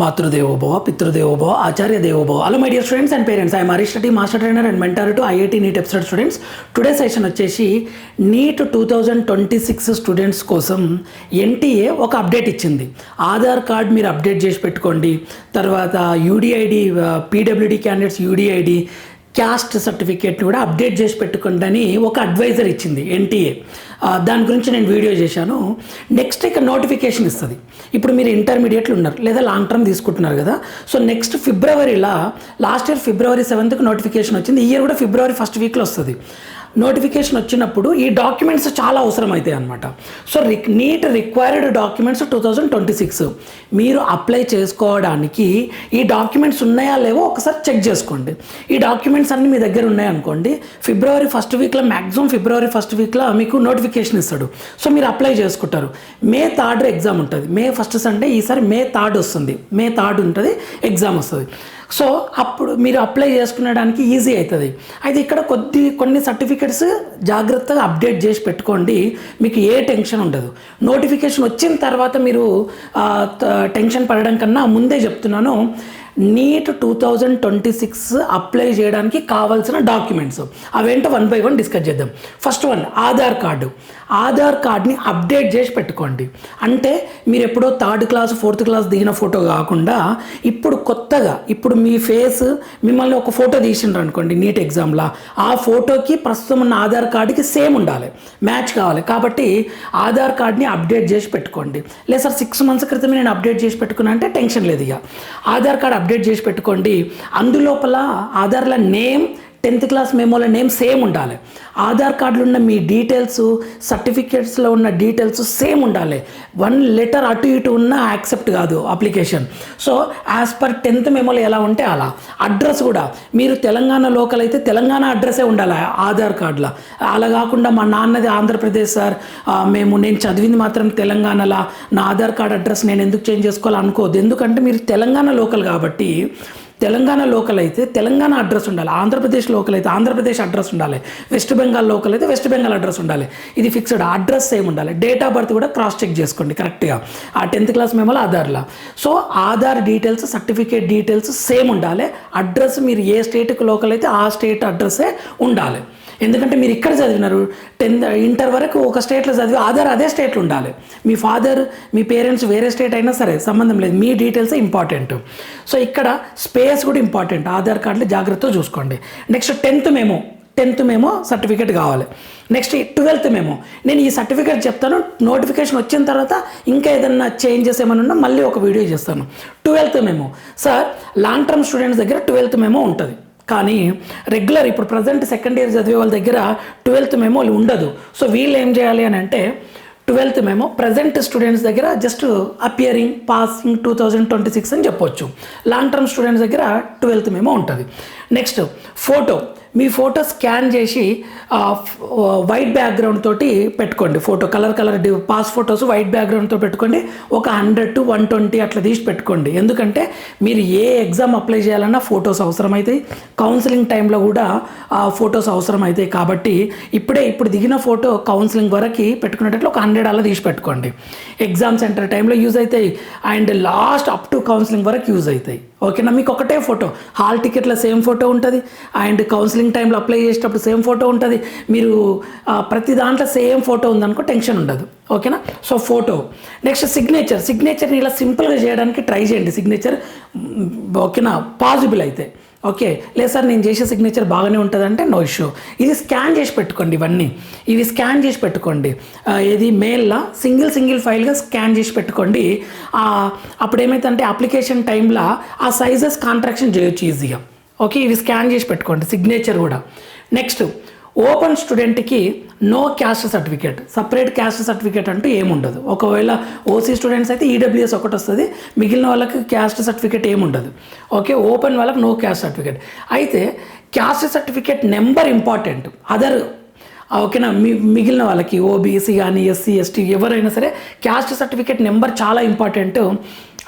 మాతృదేవోభవ పితృదేవోభవ ఆచార్య దేవోభవ hello my dear students and parents I Marish Reddy master trainer and mentor to IIT NEET episode students today session వచ్చేసి NEET two thousand twenty six students కోసం NTA ఒక update ఇచ్చింది. Aadhaar card మీరు update చేసి పెట్టుకోండి. తర్వాత UDID PWD candidates UDID caste certificate కూడా update చేసి పెట్టుకోండి అని ఒక అడ్వైజర్ ఇచ్చింది ఎన్టీఏ దాని గురించి నేను వీడియో చేశాను. నెక్స్ట్ ఇక నోటిఫికేషన్ ఇస్తుంది. ఇప్పుడు మీరు ఇంటర్మీడియట్లు ఉన్నారు లేదా లాంగ్ టర్మ్ తీసుకుంటున్నారు కదా. సో నెక్స్ట్ ఫిబ్రవరిలో లాస్ట్ ఇయర్ ఫిబ్రవరి సెవెంత్కి నోటిఫికేషన్ వచ్చింది. ఈ ఇయర్ కూడా ఫిబ్రవరి ఫస్ట్ వీక్లో వస్తుంది. నోటిఫికేషన్ వచ్చినప్పుడు ఈ డాక్యుమెంట్స్ చాలా అవసరం అవుతాయి అనమాట సో రిక్ NEET required documents two thousand twenty six మీరు అప్లై చేసుకోవడానికి ఈ డాక్యుమెంట్స్ ఉన్నాయా లేవో ఒకసారి చెక్ చేసుకోండి. ఈ డాక్యుమెంట్స్ అన్నీ మీ దగ్గర ఉన్నాయనుకోండి ఫిబ్రవరి ఫస్ట్ వీక్లో మ్యాక్సిమం ఫిబ్రవరి ఫస్ట్ వీక్లో మీకు నోటిఫికేషన్ ఇస్తాడు. సో మీరు అప్లై చేసుకుంటారు. మే థర్డ్ ఎగ్జామ్ ఉంటుంది. మే ఫస్ట్ సండే ఈసారి మే థర్డ్ వస్తుంది. మే థర్డ్ ఉంటుంది ఎగ్జామ్ వస్తుంది. సో అప్పుడు మీరు అప్లై చేసుకునేడానికి ఈజీ అవుతుంది. అయితే ఇక్కడ కొద్ది కొన్ని సర్టిఫికెట్స్ జాగ్రత్తగా అప్డేట్ చేసి పెట్టుకోండి. మీకు ఏ టెన్షన్ ఉండదు. నోటిఫికేషన్ వచ్చిన తర్వాత మీరు టెన్షన్ పడడం కన్నా ముందే చెప్తున్నాను. NEET two thousand twenty six apply చేయడానికి కావాల్సిన డాక్యుమెంట్స్ అవేంటో వన్ బై వన్ డిస్కస్ చేద్దాం. First one Aadhaar card Aadhaar కార్డ్ని అప్డేట్ చేసి పెట్టుకోండి. అంటే మీరు ఎప్పుడో థర్డ్ క్లాస్ ఫోర్త్ క్లాస్ దిగిన ఫోటో కాకుండా ఇప్పుడు కొత్తగా ఇప్పుడు మీ ఫేస్ మిమ్మల్ని ఒక ఫోటో తీసిండ్రు అనుకోండి నీట్ ఎగ్జామ్లో ఆ ఫోటోకి ప్రస్తుతం ఉన్న ఆధార్ కార్డుకి సేమ్ ఉండాలి. మ్యాచ్ కావాలి. కాబట్టి ఆధార్ కార్డ్ని అప్డేట్ చేసి పెట్టుకోండి. లేదు సార్ సిక్స్ మంత్స్ క్రితమే నేను అప్డేట్ చేసి పెట్టుకున్నా అంటే టెన్షన్ లేదు ఇక. ఆధార్ కార్డ్ అప్డేట్ చేసి పెట్టుకోండి. అందులోపల ఆధార్ల నేమ్ టెన్త్ క్లాస్ మెమోల నేమ్ సేమ్ ఉండాలి. ఆధార్ కార్డులో ఉన్న మీ డీటెయిల్స్ సర్టిఫికేట్స్లో ఉన్న డీటెయిల్స్ సేమ్ ఉండాలి. వన్ లెటర్ అటు ఇటు ఉన్న యాక్సెప్ట్ కాదు application. So as per tenth మెమోలో ఎలా ఉంటే అలా. అడ్రస్ కూడా మీరు తెలంగాణ లోకల్ అయితే తెలంగాణ అడ్రస్సే ఉండాలి ఆధార్ కార్డులో. అలా కాకుండా మా నాన్నది ఆంధ్రప్రదేశ్ సార్ మేము నేను చదివింది మాత్రం తెలంగాణలో. నా ఆధార్ కార్డ్ అడ్రస్ నేను ఎందుకు చేంజ్ చేసుకోవాలి అనుకోవద్దు. ఎందుకంటే మీరు తెలంగాణ లోకల్ కాబట్టి తెలంగాణ లోకల్ అయితే తెలంగాణ అడ్రస్ ఉండాలి. ఆంధ్రప్రదేశ్ లోకల్ అయితే ఆంధ్రప్రదేశ్ అడ్రస్ ఉండాలి. వెస్ట్ బెంగాల్ లోకల్ అయితే వెస్ట్ బెంగాల్ అడ్రస్ ఉండాలి. ఇది ఫిక్స్డ్ అడ్రస్ సేమ్ ఉండాలి. డేట్ ఆఫ్ బర్త్ కూడా క్రాస్ చెక్ చేసుకోండి కరెక్ట్గా ఆ టెన్త్ క్లాస్ మెమోలో ఆధార్లో. So Aadhaar details certificate details same ఉండాలి. అడ్రస్ మీరు ఏ స్టేట్కి లోకల్ అయితే ఆ స్టేట్ అడ్రస్సే ఉండాలి. ఎందుకంటే మీరు ఇక్కడ చదివినారు టెన్త్ ఇంటర్ వరకు ఒక స్టేట్లో చదివి ఆధార్ అదే స్టేట్లో ఉండాలి. మీ ఫాదర్ మీ పేరెంట్స్ వేరే స్టేట్ అయినా సరే సంబంధం లేదు. మీ డీటెయిల్స్ ఇంపార్టెంట్ సో ఇక్కడ స్పేస్ కూడా ఇంపార్టెంట్ ఆధార్ కార్డులు జాగ్రత్తగా చూసుకోండి. Next tenth memo tenth memo certificate కావాలి. Next twelfth memo. నేను ఈ సర్టిఫికేట్ చెప్తాను నోటిఫికేషన్ వచ్చిన తర్వాత ఇంకా ఏదన్నా చేంజెస్ ఏమైనా ఉన్నా మళ్ళీ ఒక వీడియో చేస్తాను. Twelfth memo. Sir long term students దగ్గర ట్వెల్త్ మేము ఉంటుంది. కానీ రెగ్యులర్ ఇప్పుడు ప్రజెంట్ సెకండ్ ఇయర్ చదివే వాళ్ళ దగ్గర ట్వెల్త్ మెమో ఉండదు. సో వీళ్ళు ఏం చేయాలి అని అంటే ట్వెల్త్ మేమో ప్రజెంట్ స్టూడెంట్స్ దగ్గర just appearing passing two thousand twenty six అని చెప్పొచ్చు. లాంగ్ టర్మ్ స్టూడెంట్స్ దగ్గర ట్వెల్త్ మేమో ఉంటుంది. Next photo. మీ ఫోటో స్కాన్ చేసి వైట్ బ్యాక్గ్రౌండ్ తోటి పెట్టుకోండి. Photo colour colour pass photos white బ్యాక్గ్రౌండ్తో పెట్టుకోండి. ఒక హండ్రెడ్ టు వన్ ట్వంటీ అట్లా తీసి పెట్టుకోండి. ఎందుకంటే మీరు ఏ ఎగ్జామ్ అప్లై చేయాలన్నా ఫొటోస్ అవసరమవుతాయి కౌన్సిలింగ్ టైంలో కూడా ఆ ఫొటోస్ అవసరం అవుతాయి కాబట్టి ఇప్పుడే ఇప్పుడు దిగిన ఫోటో కౌన్సిలింగ్ వరకు పెట్టుకునేటట్లు ఒక హండ్రెడ్ అలా తీసి పెట్టుకోండి. ఎగ్జామ్ సెంటర్ టైంలో యూజ్ అవుతాయి and last up to counselling వరకు యూజ్ అవుతాయి ఓకేనా? మీకు ఒకటే ఫోటో. హాల్ టికెట్లో సేమ్ ఫోటో ఉంటుంది. అండ్ కౌన్సిలింగ్ టైంలో అప్లై చేసేటప్పుడు సేమ్ ఫోటో ఉంటుంది. మీరు ప్రతి దాంట్లో సేమ్ ఫోటో ఉందనుకో టెన్షన్ ఉండదు. ఓకేనా? So photo. Next signature. సిగ్నేచర్ని ఇలా సింపుల్గా చేయడానికి ట్రై చేయండి. సిగ్నేచర్ ఓకేనా? పాసిబుల్ అయితే. ఓకే. లేదు సార్ నేను చేసే సిగ్నేచర్ బాగానే ఉంటుందంటే నో ఇష్యూ ఇది స్కాన్ చేసి పెట్టుకోండి ఇవన్నీ. ఇవి స్కాన్ చేసి పెట్టుకోండి. ఇది మెయిల్లా సింగిల్ సింగిల్ ఫైల్గా స్కాన్ చేసి పెట్టుకోండి. అప్పుడు ఏమైతుందంటే అప్లికేషన్ టైంలో ఆ సైజెస్ కాంట్రాక్షన్ చేయొచ్చు ఈజీగా ఓకే ఇవి స్కాన్ చేసి పెట్టుకోండి సిగ్నేచర్ కూడా. నెక్స్ట్ ఓపెన్ స్టూడెంట్కి no caste certificate. Separate caste certificate అంటూ ఏముండదు. ఒకవేళ ఓసీ స్టూడెంట్స్ అయితే ఈడబ్ల్యూఎస్ ఒకటి వస్తుంది మిగిలిన వాళ్ళకి క్యాస్ట్ సర్టిఫికేట్ ఏముండదు. ఓకే ఓపెన్ వాళ్ళకి నో క్యాస్ట్ సర్టిఫికేట్. అయితే caste certificate number important other ఓకేనా మీ మిగిలిన వాళ్ళకి ఓబీసీ కానీ ఎస్సీ ఎస్టీ ఎవరైనా సరే క్యాస్ట్ సర్టిఫికేట్ నెంబర్ చాలా important.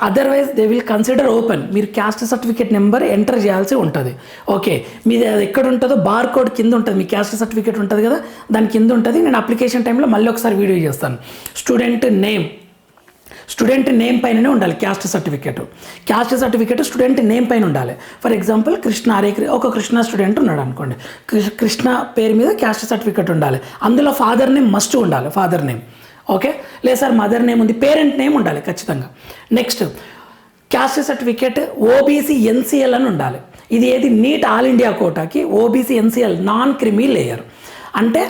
Otherwise they will consider open మీరు క్యాస్ట్ సర్టిఫికేట్ నెంబర్ ఎంటర్ చేయాల్సి ఉంటుంది. ఓకే మీది అది ఎక్కడ ఉంటుందో బార్ కోడ్ కింద ఉంటుంది. మీ క్యాస్ట్ సర్టిఫికేట్ ఉంటుంది కదా దాని కింద ఉంటుంది. నేను అప్లికేషన్ టైంలో మళ్ళీ ఒకసారి వీడియో చేస్తాను. స్టూడెంట్ నేమ్ స్టూడెంట్ నేమ్ పైననే ఉండాలి caste certificate caste certificate student name పైన ఉండాలి. ఫర్ ఎగ్జాంపుల్ కృష్ణ హరే ఒక కృష్ణ స్టూడెంట్ ఉన్నాడు అనుకోండి. కృష్ణ పేరు మీద క్యాస్ట్ సర్టిఫికేట్ ఉండాలి. అందులో ఫాదర్ నేమ్ మస్ట్ ఉండాలి ఫాదర్ నేమ్ ఓకే? లేదు సార్ మదర్ నేమ్ ఉంది పేరెంట్ నేమ్ ఉండాలి ఖచ్చితంగా. Next caste certificate OBC NCL అని ఉండాలి. ఇది ఏది? NEET all India కోటాకి OBC NCL non creamy layer. అంటే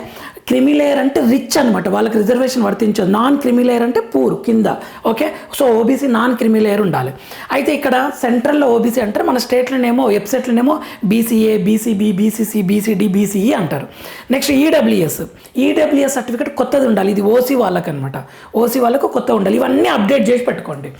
క్రిమిలేయర్ అంటే రిచ్ అనమాట వాళ్ళకి రిజర్వేషన్ వర్తించదు. నాన్ క్రిమిలేయర్ అంటే పూర్ కింద. Okay so OBC non creamy layer ఉండాలి. అయితే ఇక్కడ సెంట్రల్లో ఓబీసీ అంటారు. మన స్టేట్లోనేమో వెబ్సైట్లోనేమో BCA BCB BCC BCD BCE అంటారు. నెక్స్ట్ ఈడబ్ల్యూఎస్ ఈడబ్ల్యూఎస్ సర్టిఫికేట్ కొత్తది ఉండాలి. ఇది ఓసీ వాళ్ళకి అనమాట ఓసీ వాళ్ళకు కొత్త ఉండాలి. ఇవన్నీ అప్డేట్ చేసి పెట్టుకోండి.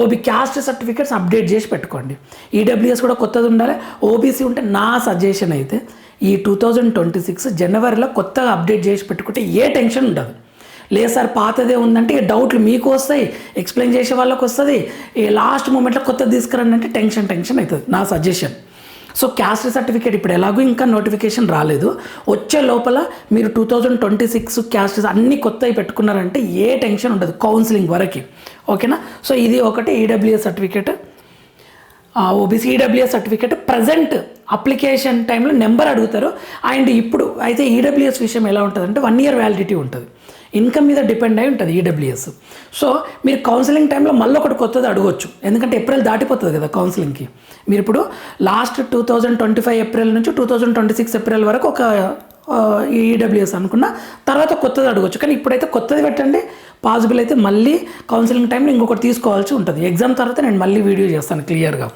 ఓబీ క్యాస్ట్ సర్టిఫికేట్స్ అప్డేట్ చేసి పెట్టుకోండి. ఈడబ్ల్యూఎస్ కూడా కొత్తది ఉండాలి. ఓబీసీ ఉంటే నా సజెషన్ అయితే ఈ టూ థౌజండ్ ట్వంటీ సిక్స్ జనవరిలో కొత్తగా అప్డేట్ చేసి పెట్టుకుంటే ఏ టెన్షన్ ఉండదు. లేదు సార్ పాతదే ఉందంటే ఇక డౌట్లు మీకు వస్తాయి ఎక్స్ప్లెయిన్ చేసే వాళ్ళకి వస్తుంది. ఈ లాస్ట్ మూమెంట్లో కొత్తది తీసుకురండి అంటే టెన్షన్ టెన్షన్ అవుతుంది నా సజెషన్. సో క్యాస్ట్ సర్టిఫికేట్ ఇప్పుడు ఎలాగో ఇంకా నోటిఫికేషన్ రాలేదు. వచ్చే లోపల మీరు two thousand twenty six caste అన్నీ కొత్తవి పెట్టుకున్నారంటే ఏ టెన్షన్ ఉండదు కౌన్సిలింగ్ వరకు. ఓకేనా? సో ఇది ఒకటి EWS certificate. OBC EWS certificate. Present application టైంలో నెంబర్ అడుగుతారు. అండ్ ఇప్పుడు అయితే ఈడబ్ల్యూఎస్ విషయం ఎలా ఉంటుంది అంటే వన్ ఇయర్ వ్యాలిడిటీ ఉంటుంది. ఇన్కమ్ మీద డిపెండ్ అయి ఉంటుంది ఈడబ్ల్యూఎస్ సో మీరు కౌన్సిలింగ్ టైంలో మళ్ళీ ఒకటి కొత్తది అడగొచ్చు. ఎందుకంటే ఏప్రిల్ దాటిపోతుంది కదా కౌన్సిలింగ్కి. మీరు ఇప్పుడు last two thousand twenty five April నుంచి two thousand twenty six April వరకు ఒక ఈడబ్ల్యూఎస్ అనుకున్న తర్వాత కొత్తది అడగొచ్చు. కానీ ఇప్పుడైతే కొత్తది పెట్టండి. పాసిబుల్ అయితే మళ్ళీ కౌన్సిలింగ్ టైంలో ఇంకొకటి తీసుకోవాల్సి ఉంటుంది. ఎగ్జామ్ తర్వాత నేను మళ్ళీ వీడియో చేస్తాను క్లియర్గా.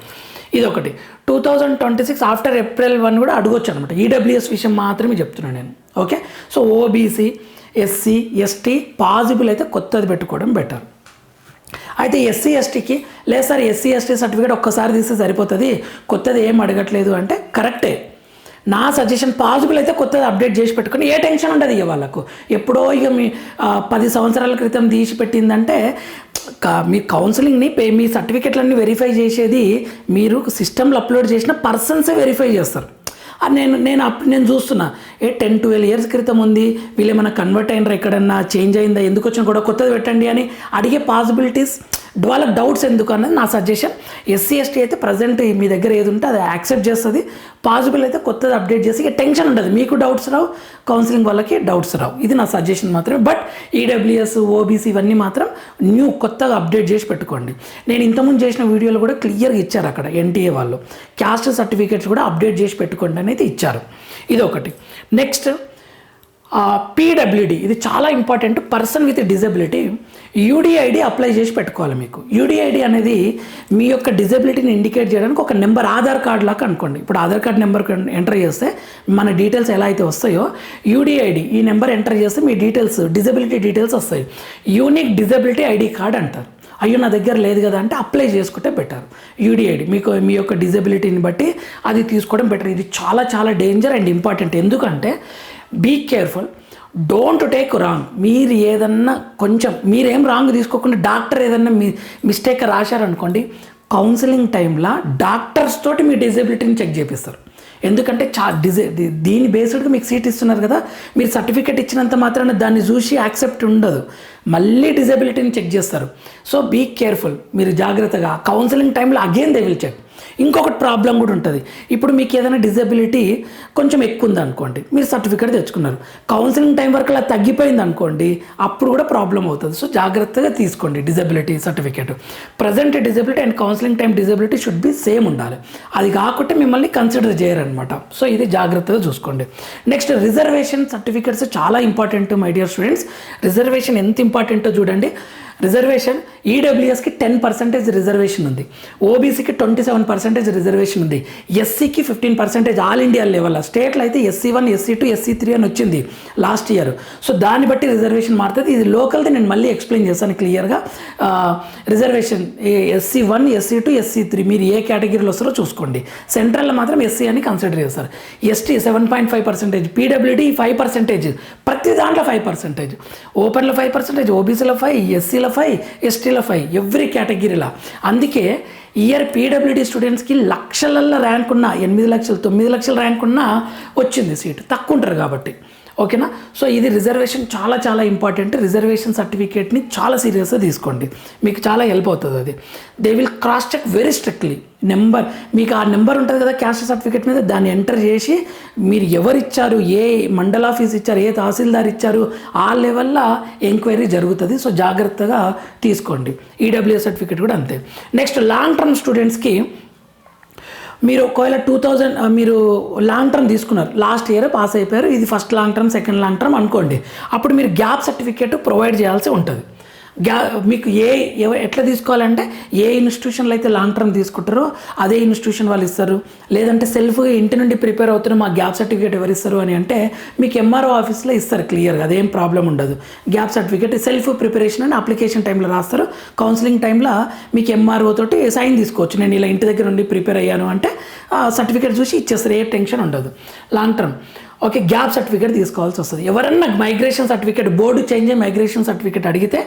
ఇది ఒకటి two thousand twenty six after April one కూడా అడగొచ్చు అనమాట ఈడబ్ల్యూఎస్ విషయం మాత్రమే చెప్తున్నాను నేను. Okay? So OBC SC ST possible అయితే కొత్తది పెట్టుకోవడం బెటర్. అయితే ఎస్సీ ఎస్టీకి లేదు సార్ ఎస్సీ ఎస్టీ సర్టిఫికేట్ ఒక్కసారి తీస్తే సరిపోతుంది. కొత్తది ఏం అడగట్లేదు అంటే కరెక్టే. నా సజెషన్ పాజిబుల్ అయితే కొత్తది అప్డేట్ చేసి పెట్టుకుని ఏ టెన్షన్ ఉండదు ఇక వాళ్ళకు. ఎప్పుడో ఇక మీ పది సంవత్సరాల క్రితం తీసి పెట్టిందంటే మీ కౌన్సిలింగ్ని పే మీ సర్టిఫికెట్లన్నీ వెరిఫై చేసేది మీరు సిస్టంలో అప్లోడ్ చేసిన పర్సన్సే వెరిఫై చేస్తారు. అది నేను నేను అప్పుడు నేను చూస్తున్నా. ఏ టెన్ ట్వెల్వ్ ఇయర్స్ క్రితం ఉంది. వీళ్ళు ఏమైనా కన్వర్ట్ అయినరా ఎక్కడన్నా? చేంజ్ అయిందా? ఎందుకు వచ్చినా కూడా కొత్తది పెట్టండి అని అడిగే పాసిబిలిటీస్ వాళ్ళకి డౌట్స్ ఎందుకు అన్నది నా సజెషన్ ఎస్సీ ఎస్టీ అయితే ప్రజెంట్ మీ దగ్గర ఏది ఉంటే అది యాక్సెప్ట్ చేస్తుంది. పాజిబుల్ అయితే కొత్తది అప్డేట్ చేసి ఇక టెన్షన్ ఉండదు. మీకు డౌట్స్ రావు కౌన్సిలింగ్ వాళ్ళకి డౌట్స్ రావు. ఇది నా సజెషన్ మాత్రమే. బట్ ఈడబ్ల్యూఎస్ ఓబీసీ ఇవన్నీ మాత్రం న్యూ కొత్తగా అప్డేట్ చేసి పెట్టుకోండి. నేను ఇంతకుముందు చేసిన వీడియోలు కూడా క్లియర్గా ఇచ్చారు అక్కడ ఎన్టీఏ వాళ్ళు. క్యాస్ట్ సర్టిఫికేట్స్ కూడా అప్డేట్ చేసి పెట్టుకోండి అనేది ఇచ్చారు. ఇది ఒకటి నెక్స్ట్ పీడబ్ల్యూడి ఇది చాలా important person with disability UDID apply చేసి పెట్టుకోవాలి మీకు. యూడిఐడి అనేది మీ యొక్క డిజబిలిటీని ఇండికేట్ చేయడానికి ఒక నెంబర్ ఆధార్ కార్డ్ లాగా అనుకోండి. ఇప్పుడు ఆధార్ కార్డ్ నెంబర్ ఎంటర్ చేస్తే మన డీటెయిల్స్ ఎలా అయితే వస్తాయో యూడిఐడి ఈ నెంబర్ ఎంటర్ చేస్తే మీ డీటెయిల్స్ డిజబిలిటీ డీటెయిల్స్ వస్తాయి. యూనిక్ డిజబిలిటీ ఐడి కార్డ్ అంటారు. అయ్యో నా దగ్గర లేదు కదా అంటే అప్లై చేసుకుంటే బెటర్ యూడిఐడి మీకు మీ యొక్క డిజబిలిటీని బట్టి అది తీసుకోవడం బెటర్ ఇది చాలా చాలా డేంజర్ అండ్ ఇంపార్టెంట్ ఎందుకంటే be careful don't take wrong మీరు ఏదన్నా కొంచెం మీరేం రాంగ్ తీసుకోకుండా డాక్టర్ ఏదన్నా మీ మిస్టేక్ రాశారనుకోండి కౌన్సిలింగ్ టైంలో డాక్టర్స్ తోటి మీ డిజబిలిటీని చెక్ చేపిస్తారు. ఎందుకంటే చా డిజే దీని బేస్డ్గా మీకు సీట్ ఇస్తున్నారు కదా మీరు సర్టిఫికేట్ ఇచ్చినంత మాత్రాన దాన్ని చూసి యాక్సెప్ట్ ఉండదు. మళ్ళీ డిజబిలిటీని చెక్ చేస్తారు. సో బీ కేర్ఫుల్ మీరు జాగ్రత్తగా కౌన్సిలింగ్ టైంలో అగైన్ దే విల్ చెక్ ఇంకొకటి ప్రాబ్లం కూడా ఉంటుంది. ఇప్పుడు మీకు ఏదైనా డిజబిలిటీ కొంచెం ఎక్కువ ఉంది అనుకోండి మీరు సర్టిఫికేట్ తెచ్చుకున్నారు. కౌన్సిలింగ్ టైం వరకు అలా తగ్గిపోయింది అనుకోండి అప్పుడు కూడా ప్రాబ్లం అవుతుంది. సో జాగ్రత్తగా తీసుకోండి disability certificate. Present disability and counselling time disability should be same ఉండాలి. అది కాకుండా మిమ్మల్ని కన్సిడర్ చేయరనమాట సో ఇది జాగ్రత్తగా చూసుకోండి. నెక్స్ట్ రిజర్వేషన్ సర్టిఫికేట్స్ చాలా important my dear students. Reservation ఎంత ఇంపార్టెంటో చూడండి. రిజర్వేషన్ ఈడబ్ల్యూఎస్కి టెన్ పర్సెంటేజ్ రిజర్వేషన్ ఉంది. ఓబీసీకి ట్వంటీ సెవెన్ పర్సెంటేజ్ రిజర్వేషన్ ఉంది. ఎస్సీకి fifteen percentage all India level. స్టేట్లో అయితే SC one SC two SC three అని వచ్చింది లాస్ట్ ఇయర్. సో దాన్ని బట్టి రిజర్వేషన్ మారుతుంది. ఇది లోకల్ది నేను మళ్ళీ ఎక్స్ప్లెయిన్ చేస్తాను క్లియర్గా. Reservation SC one SC two SC three మీరు ఏ కేటగిరీలో వస్తారో చూసుకోండి. సెంట్రల్లో మాత్రం ఎస్సీ అని కన్సిడర్ చేస్తారు. ST seven point five percentage PWD five percentage ప్రతి దాంట్లో ఫైవ్ పర్సెంటేజ్. ఓపెన్లో ఫైవ్ పర్సెంటేజ్ ఓబీసీలో ఫైవ్ ఎస్సీలో ఫైవ్ ఎస్టీలో ఫైవ్ ఎవ్రీ కేటగిరీలో. అందుకే ఇయర్ పీడబ్ల్యూడీ స్టూడెంట్స్కి లక్షలల్లో ర్యాంక్ ఉన్న ఎనిమిది లక్షలు తొమ్మిది లక్షల ర్యాంక్ ఉన్న వచ్చింది సీటు. తక్కువ ఉంటారు కాబట్టి. ఓకేనా? సో ఇది రిజర్వేషన్ చాలా చాలా ఇంపార్టెంట్. రిజర్వేషన్ సర్టిఫికేట్ని చాలా సీరియస్గా తీసుకోండి. మీకు చాలా హెల్ప్ అవుతుంది అది. They will cross check very strictly number మీకు ఆ నెంబర్ ఉంటుంది కదా క్యాస్ట్ సర్టిఫికేట్ మీద దాన్ని ఎంటర్ చేసి మీరు ఎవరు ఇచ్చారు ఏ మండల ఆఫీస్ ఇచ్చారు ఏ తహసీల్దార్ ఇచ్చారు ఆ లెవెల్లో ఎంక్వైరీ జరుగుతుంది. సో జాగ్రత్తగా తీసుకోండి. ఈడబ్ల్యూఎస్ సర్టిఫికేట్ కూడా అంతే. నెక్స్ట్ లాంగ్ టర్మ్ స్టూడెంట్స్కి మీరు ఒకవేళ టూ థౌజండ్ మీరు లాంగ్ టర్మ్ తీసుకున్నారు. లాస్ట్ ఇయర్ పాస్ అయిపోయారు. ఇది first long term second long term అనుకోండి. అప్పుడు మీరు గ్యాప్ సర్టిఫికేట్ ప్రొవైడ్ చేయాల్సి ఉంటుంది. గ్యా మీకు ఏ ఎట్లా తీసుకోవాలంటే ఏ ఇన్స్టిట్యూషన్లో అయితే లాంగ్ టర్మ్ తీసుకుంటారో అదే ఇన్స్టిట్యూషన్ వాళ్ళు ఇస్తారు. లేదంటే సెల్ఫ్గా ఇంటి నుండి ప్రిపేర్ అవుతున్న మా గ్యాప్ సర్టిఫికేట్ ఎవరు ఇస్తారు అని అంటే మీకు ఎంఆర్ఓ ఆఫీస్లో ఇస్తారు క్లియర్గా అదేం ప్రాబ్లం ఉండదు. గ్యాప్ సర్టిఫికేట్ సెల్ఫ్ ప్రిపరేషన్ అని అప్లికేషన్ టైంలో రాస్తారు. కౌన్సిలింగ్ టైంలో మీకు ఎంఆర్ఓ తోటి సైన్ తీసుకోవచ్చు. నేను ఇలా ఇంటి దగ్గర నుండి ప్రిపేర్ అయ్యాను అంటే సర్టిఫికేట్ చూసి ఇచ్చేస్తారు ఏ టెన్షన్ ఉండదు. Long term okay gap certificate తీసుకోవాల్సి వస్తుంది. ఎవరన్నా migration certificate board change migration certificate అడిగితే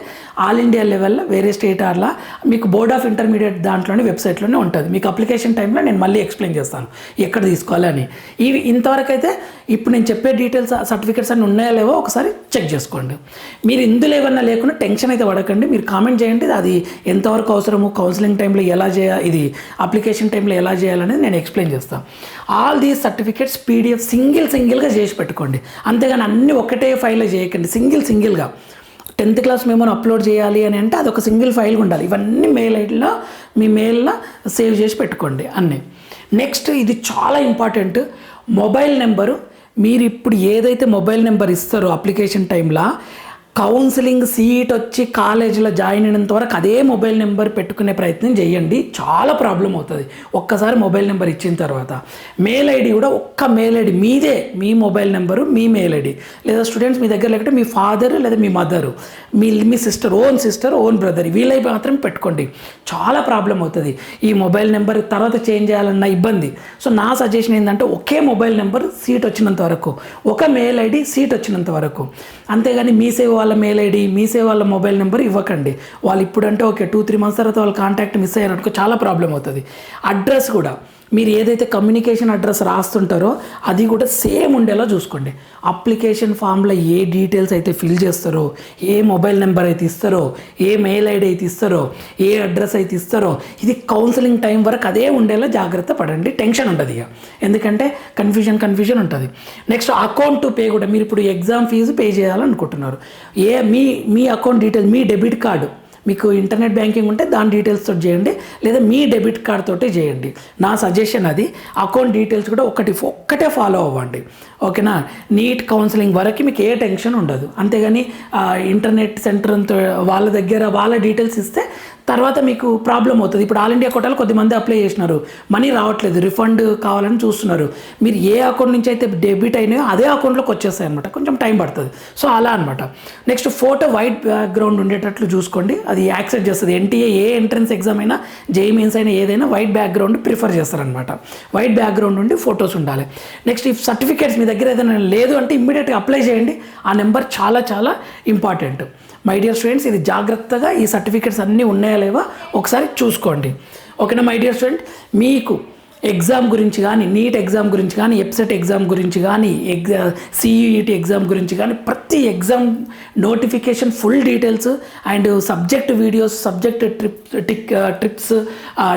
ఆల్ ఇండియా లెవెల్లో వేరే స్టేట్ ఆర్లా మీకు బోర్డ్ ఆఫ్ ఇంటర్మీడియట్ దాంట్లోనే వెబ్సైట్లోనే ఉంటుంది. మీకు అప్లికేషన్ టైంలో నేను మళ్ళీ ఎక్స్ప్లెయిన్ చేస్తాను ఎక్కడ తీసుకోవాలని ఇవి ఇంతవరకు అయితే ఇప్పుడు నేను చెప్పే డీటెయిల్స్ సర్టిఫికేట్స్ అన్నీ ఉన్నాయో లేవో ఒకసారి చెక్ చేసుకోండి. మీరు ఇందులో ఏమన్నా లేకుండా టెన్షన్ అయితే పడకండి. మీరు కామెంట్ చేయండి అది ఎంతవరకు అవసరము కౌన్సిలింగ్ టైంలో ఎలా చేయాలి ఇది అప్లికేషన్ టైంలో ఎలా చేయాలనేది నేను ఎక్స్ప్లెయిన్ చేస్తాను. All these certificates PDF single సింగిల్గా చేసి పెట్టుకోండి. అంతేగాని అన్ని ఒకటే ఫైల్లో చేయకండి. సింగిల్ సింగిల్గా. టెన్త్ క్లాస్ మేము అప్లోడ్ చేయాలి అని అంటే అది ఒక సింగిల్ ఫైల్ ఉండాలి. ఇవన్నీ మెయిల్ ఐడిలో మీ మెయిల్లో సేవ్ చేసి పెట్టుకోండి అన్నీ. నెక్స్ట్ ఇది చాలా ఇంపార్టెంట్. Mobile number. మీరు ఇప్పుడు ఏదైతే మొబైల్ నెంబర్ ఇస్తారో అప్లికేషన్ టైంలో కౌన్సిలింగ్ సీట్ వచ్చి కాలేజీలో జాయిన్ అయినంత వరకు అదే మొబైల్ నెంబర్ పెట్టుకునే ప్రయత్నం చేయండి. చాలా ప్రాబ్లం అవుతుంది. ఒక్కసారి మొబైల్ నెంబర్ ఇచ్చిన తర్వాత. మెయిల్ ఐడి కూడా ఒక్క మెయిల్ ఐడి మీదే మీ మొబైల్ నెంబరు మీ మెయిల్ ఐడి. లేదా స్టూడెంట్స్ మీ దగ్గర లేకపోతే మీ ఫాదర్ లేదా మీ మదరు. మీ మీ sister own sister own brother. వీళ్ళై మాత్రం పెట్టుకోండి. చాలా ప్రాబ్లం అవుతుంది. ఈ మొబైల్ నెంబర్ తర్వాత చేంజ్ చేయాలన్న ఇబ్బంది. సో నా సజెషన్ ఏంటంటే ఒకే మొబైల్ నెంబర్ సీట్ వచ్చినంత వరకు ఒక మెయిల్ ఐడి సీట్ వచ్చినంత వరకు. అంతేగాని మీ సేవ వాళ్ళ మెయిల్ ఐడి మీ సేవ వాళ్ళ మొబైల్ నెంబర్ ఇవ్వకండి. వాళ్ళు ఇప్పుడంటే ఓకే టూ త్రీ మంత్స్ తర్వాత వాళ్ళ కాంటాక్ట్ మిస్ అయ్యారనుకో చాలా ప్రాబ్లం అవుతుంది. అడ్రస్ కూడా. మీరు ఏదైతే కమ్యూనికేషన్ అడ్రస్ రాస్తుంటారో అది కూడా సేమ్ ఉండేలా చూసుకోండి. అప్లికేషన్ ఫామ్లో ఏ డీటెయిల్స్ అయితే ఫిల్ చేస్తారో ఏ మొబైల్ నెంబర్ అయితే ఇస్తారో ఏ మెయిల్ ఐడి అయితే ఇస్తారో ఏ అడ్రస్ అయితే ఇస్తారో ఇది కౌన్సిలింగ్ టైం వరకు అదే ఉండేలా జాగ్రత్త పడండి. టెన్షన్ ఉంటుంది ఇక. ఎందుకంటే కన్ఫ్యూజన్ కన్ఫ్యూజన్ ఉంటుంది. నెక్స్ట్ అకౌంట్ టు పే కూడా మీరు ఇప్పుడు ఎగ్జామ్ ఫీజు పే చేయాలనుకుంటున్నారు. ఏ మీ మీ అకౌంట్ డీటెయిల్స్ మీ డెబిట్ కార్డు మీకు ఇంటర్నెట్ బ్యాంకింగ్ ఉంటే దాని డీటెయిల్స్ తోటి చేయండి లేదా మీ డెబిట్ కార్డ్ తోటి చేయండి. నా సజెషన్ అది అకౌంట్ డీటెయిల్స్ కూడా ఒకటి ఒక్కటే ఫాలో అవ్వండి. ఓకేనా? నీట్ కౌన్సిలింగ్ వరకు మీకు ఏ టెన్షన్ ఉండదు. అంతేగాని ఇంటర్నెట్ సెంటర్ వాళ్ళ దగ్గర వాళ్ళ డీటెయిల్స్ ఇస్తే తర్వాత మీకు ప్రాబ్లం అవుతుంది. ఇప్పుడు ఆల్ ఇండియా కోటాలో కొద్దిమంది అప్లై చేసినారు. మనీ రావట్లేదు. రిఫండ్ కావాలని చూస్తున్నారు. మీరు ఏ అకౌంట్ నుంచి అయితే డెబిట్ అయినాయో అదే అకౌంట్లోకి వచ్చేస్తాయి అనమాట కొంచెం టైం పడుతుంది. సో అలా అనమాట నెక్స్ట్ ఫోటో వైట్ బ్యాక్గ్రౌండ్ ఉండేటట్లు చూసుకోండి. అది యాక్సెప్ట్ చేస్తుంది. ఎన్టీఏ ఏ ఎంట్రన్స్ ఎగ్జామ్ అయినా జేఈ మీన్స్ అయినా ఏదైనా వైట్ బ్యాక్గ్రౌండ్ ప్రిఫర్ చేస్తారనమాట వైట్ బ్యాక్గ్రౌండ్ ఉండి ఫొటోస్ ఉండాలి. నెక్స్ట్ ఈ సర్టిఫికేట్స్ మీ దగ్గర ఏదైనా లేదు అంటే ఇమ్మీడియట్గా అప్లై చేయండి. ఆ నెంబర్ చాలా చాలా ఇంపార్టెంట్ మై డియర్ స్టూడెంట్స్ ఇది జాగ్రత్తగా ఈ సర్టిఫికేట్స్ అన్నీ ఉన్నాయా లేవా? ఒకసారి చూసుకోండి. ఓకేనా మై డియర్ స్టూడెంట్ మీకు ఎగ్జామ్ గురించి కానీ నీట్ ఎగ్జామ్ గురించి కానీ ఎప్సెట్ ఎగ్జామ్ గురించి కానీ ఎగ్జా సిఈఈటి ఎగ్జామ్ గురించి కానీ ప్రతి exam notification full details and subject videos subject trip tick trips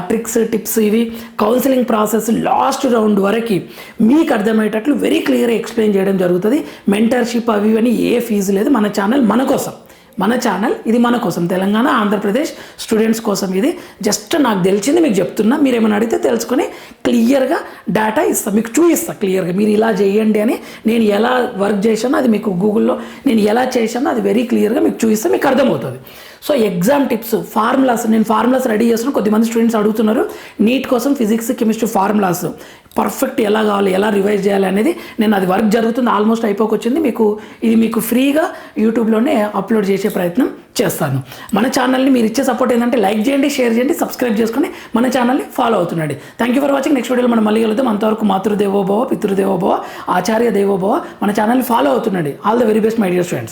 tricks tips ఇవి కౌన్సిలింగ్ ప్రాసెస్ లాస్ట్ రౌండ్ వరకు మీకు అర్థమయ్యేటట్లు వెరీ క్లియర్గా ఎక్స్ప్లెయిన్ చేయడం జరుగుతుంది. మెంటర్షిప్ అవి ఇవన్నీ ఏ ఫీజు లేదు. మన ఛానల్ మన కోసం. మన ఛానల్ ఇది మన కోసం. తెలంగాణ ఆంధ్రప్రదేశ్ స్టూడెంట్స్ కోసం ఇది. జస్ట్ నాకు తెలిసింది మీకు చెప్తున్నా. మీరు ఏమైనా అడిగితే తెలుసుకొని క్లియర్గా డేటా ఇస్తాను మీకు చూపిస్తాను క్లియర్గా మీరు ఇలా చేయండి అని నేను ఎలా వర్క్ చేశానో అది మీకు గూగుల్లో నేను ఎలా చేశానో అది వెరీ క్లియర్గా మీకు చూపిస్తే. మీకు అర్థమవుతుంది. సో ఎగ్జామ్ టిప్స్ ఫార్ములాస్ నేను ఫార్ములాస్ రెడీ చేస్తున్నాను కొద్దిమంది స్టూడెంట్స్ అడుగుతున్నారు. నీట్ కోసం ఫిజిక్స్ కెమిస్ట్రీ ఫార్ములాస్ పర్ఫెక్ట్ ఎలా కావాలి ఎలా రివైజ్ చేయాలి అనేది నేను అది వర్క్ జరుగుతుంది ఆల్మోస్ట్ అయిపోకొచ్చింది. మీకు ఇది మీకు ఫ్రీగా యూట్యూబ్లోనే అప్లోడ్ చేసే ప్రయత్నం చేస్తాను. మన ఛానల్ని మీరు ఇచ్చే సపోర్ట్ ఏంటంటే లైక్ చేయండి షేర్ చేయండి సబ్స్క్రైబ్ చేసుకుని మన ఛానల్ని follow అవుతుండండి. Thank you for watching next వీడియోలో మనం మళ్ళీ కలుద్దాం. అంతవరకు మాతృదేవోభవ పితృదేవోభవ ఆచార్య దేవోభవ మన ఛానల్ని follow అవుతుండండి. All the very best my dear students